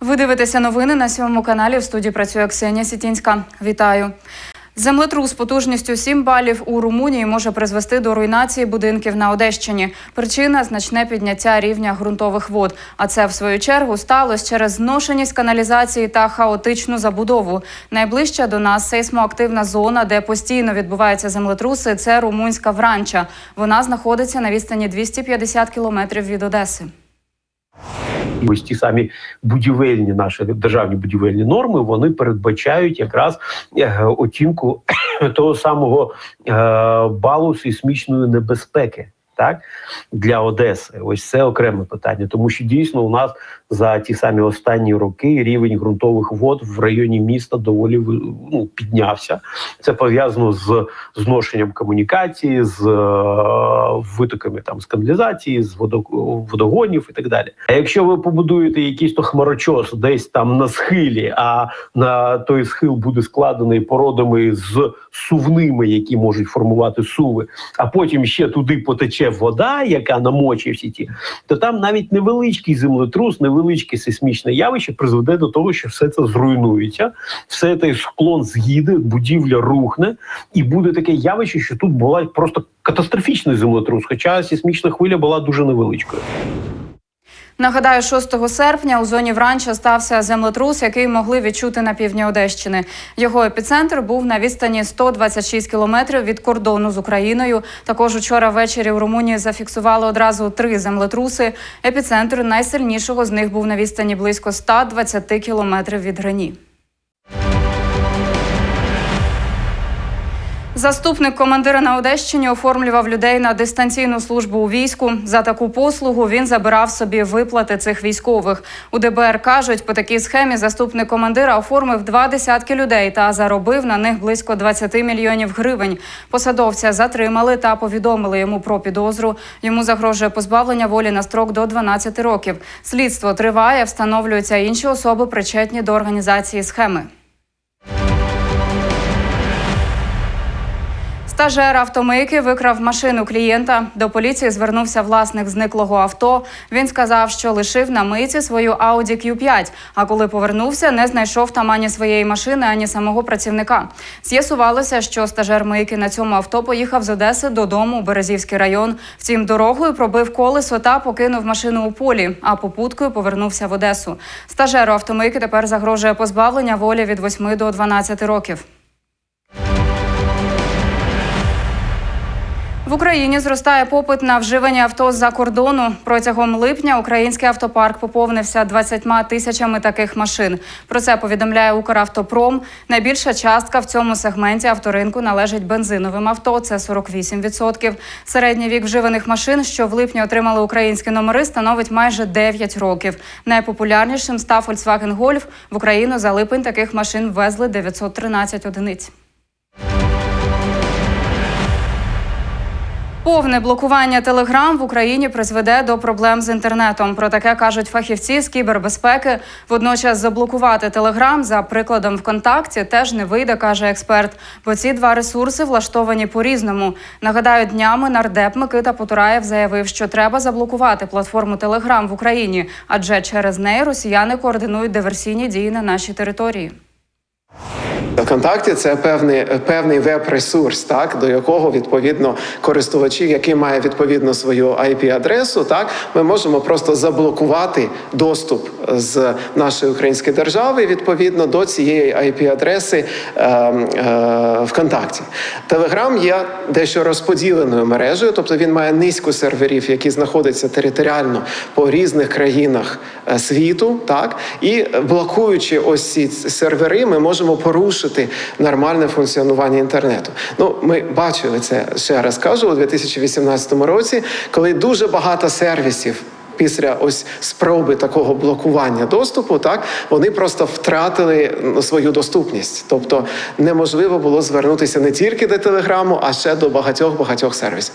Ви дивитеся новини на сьомому каналі. В студії працює Ксенія Сітінська. Вітаю. Землетрус потужністю 7 балів у Румунії може призвести до руйнації будинків на Одещині. Причина значне підняття рівня ґрунтових вод. А це в свою чергу сталося через зношеність каналізації та хаотичну забудову. Найближча до нас сейсмоактивна зона, де постійно відбуваються землетруси. Це румунська Вранча. Вона знаходиться на відстані 250 кілометрів від Одеси. І ось ті самі будівельні наші державні будівельні норми вони передбачають якраз е, оцінку того самого е, балу сейсмічної небезпеки. Так для Одеси, ось це окреме питання, тому що дійсно у нас за ті самі останні роки рівень ґрунтових вод в районі міста доволі ну, піднявся. Це пов'язано з зношенням комунікації, з е, витоками там з каналізації, з водогонів і так далі. А якщо ви побудуєте якийсь то хмарочос десь там на схилі, а на той схил буде складений породами з сувними, які можуть формувати суви, а потім ще туди потече вода, яка намочує всі ті, то там навіть невеличкий землетрус, невеличке сейсмічне явище призведе до того, що все це зруйнується, все цей склон з'їде, будівля рухне, і буде таке явище, що тут була просто катастрофічний землетрус, хоча сейсмічна хвиля була дуже невеличкою. Нагадаю, 6 серпня у зоні Вранча стався землетрус, який могли відчути на півдні Одещини. Його епіцентр був на відстані 126 кілометрів від кордону з Україною. Також учора ввечері у Румунії зафіксували одразу три землетруси. Епіцентр найсильнішого з них був на відстані близько 120 кілометрів від Грені. Заступник командира на Одещині оформлював людей на дистанційну службу у війську. За таку послугу він забирав собі виплати цих військових. У ДБР кажуть, по такій схемі заступник командира оформив два десятки людей та заробив на них близько 20 мільйонів гривень. Посадовця затримали та повідомили йому про підозру. Йому загрожує позбавлення волі на строк до 12 років. Слідство триває, встановлюються інші особи, причетні до організації схеми. Стажер автомийки викрав машину клієнта. До поліції звернувся власник зниклого авто. Він сказав, що лишив на мийці свою Audi Q5, А коли повернувся, не знайшов там ані своєї машини, ані самого працівника. З'ясувалося, що стажер мийки на цьому авто поїхав з Одеси додому у Березівський район. Втім, дорогою пробив колесо та покинув машину у полі, а попуткою повернувся в Одесу. Стажеру автомийки тепер загрожує позбавлення волі від 8 до 12 років. В Україні зростає попит на вживані авто з-за кордону. Протягом липня український автопарк поповнився 20 тисячами таких машин. Про це повідомляє Укравтопром. Найбільша частка в цьому сегменті авторинку належить бензиновим авто. Це 48%. Середній вік вживаних машин, що в липні отримали українські номери, становить майже 9 років. Найпопулярнішим став Volkswagen Golf. В Україну за липень таких машин ввезли 913 одиниць. Повне блокування телеграм в Україні призведе до проблем з інтернетом. Про таке кажуть фахівці з кібербезпеки. Водночас заблокувати телеграм за прикладом ВКонтакті теж не вийде, каже експерт. Бо ці два ресурси влаштовані по-різному. Нагадаю, днями нардеп Микита Потураєв заявив, що треба заблокувати платформу Телеграм в Україні, адже через неї росіяни координують диверсійні дії на нашій території. ВКонтакті це певний певний веб-ресурс, так до якого відповідно користувачі, які мають відповідно свою IP-адресу, так ми можемо просто заблокувати доступ з нашої української держави відповідно до цієї IP-адреси е, е, ВКонтакті. Телеграм є дещо розподіленою мережею, тобто він має низку серверів, які знаходяться територіально по різних країнах е, світу, так і блокуючи ось ці сервери, ми можемо порушити нормальне функціонування інтернету. Ну, ми бачили це ще раз кажу у 2018 році, коли дуже багато сервісів. Після ось спроби такого блокування доступу, так вони просто втратили свою доступність, тобто неможливо було звернутися не тільки до телеграму, а ще до багатьох багатьох сервісів.